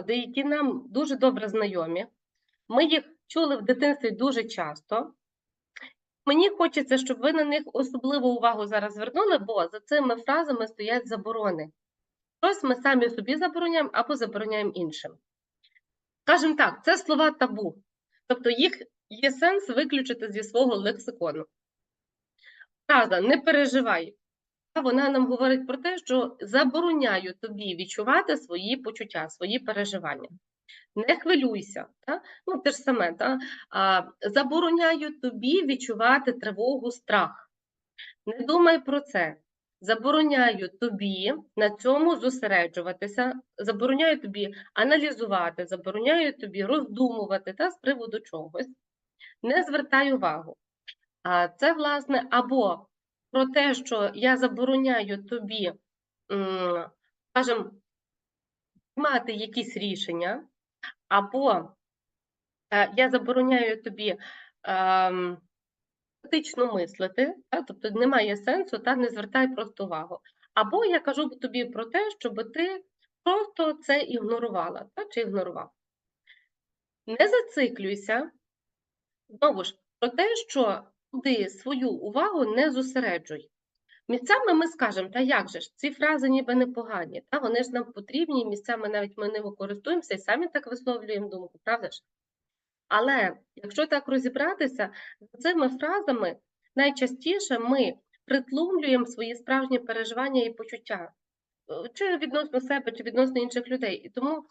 які нам дуже добре знайомі. Ми їх чули в дитинстві дуже часто. Мені хочеться, щоб ви на них особливу увагу зараз звернули, бо за цими фразами стоять заборони. Щось ми самі собі забороняємо або забороняємо іншим. Скажімо так, це слова табу. Тобто їх є сенс виключити зі свого лексикону. Фраза не переживай. Вона нам говорить про те, що забороняю тобі відчувати свої почуття, свої переживання. Не хвилюйся, та? ну те ж саме, та? А, забороняю тобі відчувати тривогу, страх. Не думай про це. Забороняю тобі на цьому зосереджуватися, забороняю тобі аналізувати, забороняю тобі роздумувати та, з приводу чогось. Не звертай увагу. А це, власне, або про те, що я забороняю тобі, скажімо, приймати якісь рішення, або е, я забороняю тобі ем, критично мислити, тобто немає сенсу, та не звертай просто увагу. Або я кажу тобі про те, щоб ти просто це ігнорувала та, чи ігнорував. Не зациклюйся, знову ж, про те, що туди свою увагу не зосереджуй. Місцями ми скажемо, та як же ж, ці фрази ніби непогані, та вони ж нам потрібні, місцями навіть ми ними користуємося і самі так висловлюємо думку, правда ж? Але якщо так розібратися, за цими фразами найчастіше ми притлумлюємо свої справжні переживання і почуття, е, чи відносно себе, чи відносно інших людей. І тому